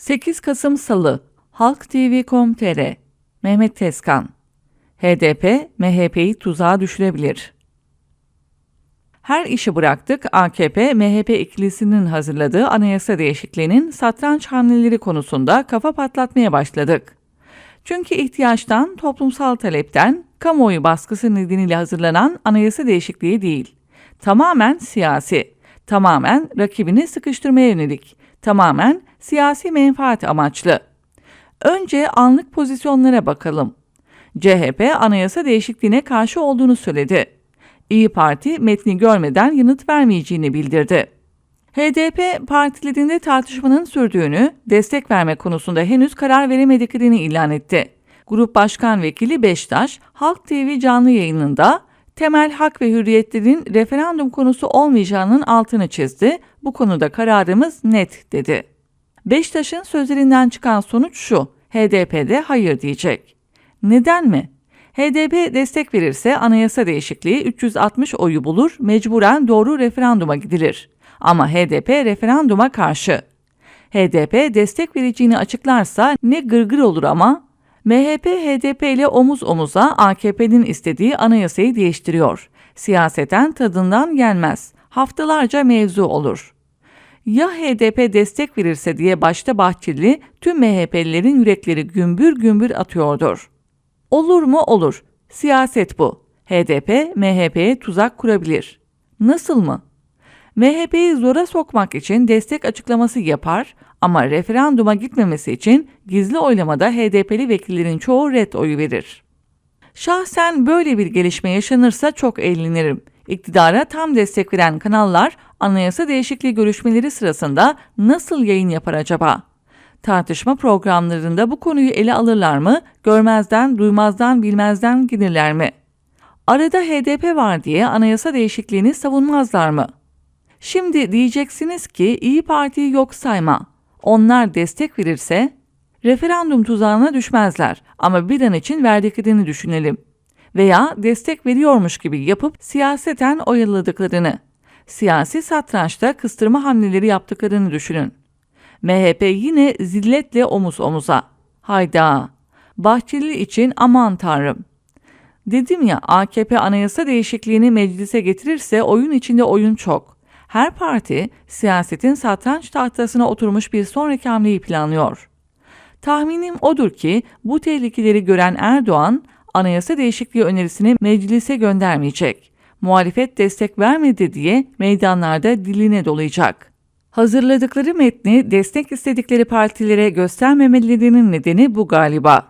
8 Kasım Salı Halk TV.com.tr Mehmet Tezkan HDP, MHP'yi tuzağa düşürebilir. Her işi bıraktık AKP, MHP ikilisinin hazırladığı anayasa değişikliğinin satranç hamleleri konusunda kafa patlatmaya başladık. Çünkü ihtiyaçtan, toplumsal talepten, kamuoyu baskısı nedeniyle hazırlanan anayasa değişikliği değil. Tamamen siyasi, tamamen rakibini sıkıştırmaya yönelik, tamamen siyasi menfaat amaçlı. Önce anlık pozisyonlara bakalım. CHP anayasa değişikliğine karşı olduğunu söyledi. İyi Parti metni görmeden yanıt vermeyeceğini bildirdi. HDP partilerinde tartışmanın sürdüğünü, destek verme konusunda henüz karar veremediklerini ilan etti. Grup Başkan Vekili Beştaş, Halk TV canlı yayınında temel hak ve hürriyetlerin referandum konusu olmayacağının altını çizdi. Bu konuda kararımız net dedi. Beştaş'ın sözlerinden çıkan sonuç şu. HDP'de hayır diyecek. Neden mi? HDP destek verirse anayasa değişikliği 360 oyu bulur, mecburen doğru referanduma gidilir. Ama HDP referanduma karşı. HDP destek vereceğini açıklarsa ne gırgır olur ama MHP HDP ile omuz omuza AKP'nin istediği anayasayı değiştiriyor. Siyaseten tadından gelmez. Haftalarca mevzu olur. Ya HDP destek verirse diye başta Bahçeli tüm MHP'lilerin yürekleri gümbür gümbür atıyordur. Olur mu olur. Siyaset bu. HDP MHP'ye tuzak kurabilir. Nasıl mı? MHP'yi zora sokmak için destek açıklaması yapar ama referanduma gitmemesi için gizli oylamada HDP'li vekillerin çoğu red oyu verir. Şahsen böyle bir gelişme yaşanırsa çok eğlenirim. İktidara tam destek veren kanallar anayasa değişikliği görüşmeleri sırasında nasıl yayın yapar acaba? Tartışma programlarında bu konuyu ele alırlar mı? Görmezden, duymazdan, bilmezden giderler mi? Arada HDP var diye anayasa değişikliğini savunmazlar mı? Şimdi diyeceksiniz ki İyi Parti'yi yok sayma. Onlar destek verirse referandum tuzağına düşmezler ama bir an için verdiklerini düşünelim. Veya destek veriyormuş gibi yapıp siyaseten oyaladıklarını, siyasi satrançta kıstırma hamleleri yaptıklarını düşünün. MHP yine zilletle omuz omuza. Hayda. Bahçeli için aman tanrım. Dedim ya AKP anayasa değişikliğini meclise getirirse oyun içinde oyun çok. Her parti siyasetin satranç tahtasına oturmuş bir sonraki hamleyi planlıyor. Tahminim odur ki bu tehlikeleri gören Erdoğan anayasa değişikliği önerisini meclise göndermeyecek. Muhalefet destek vermedi diye meydanlarda diline dolayacak. Hazırladıkları metni destek istedikleri partilere göstermemelerinin nedeni bu galiba.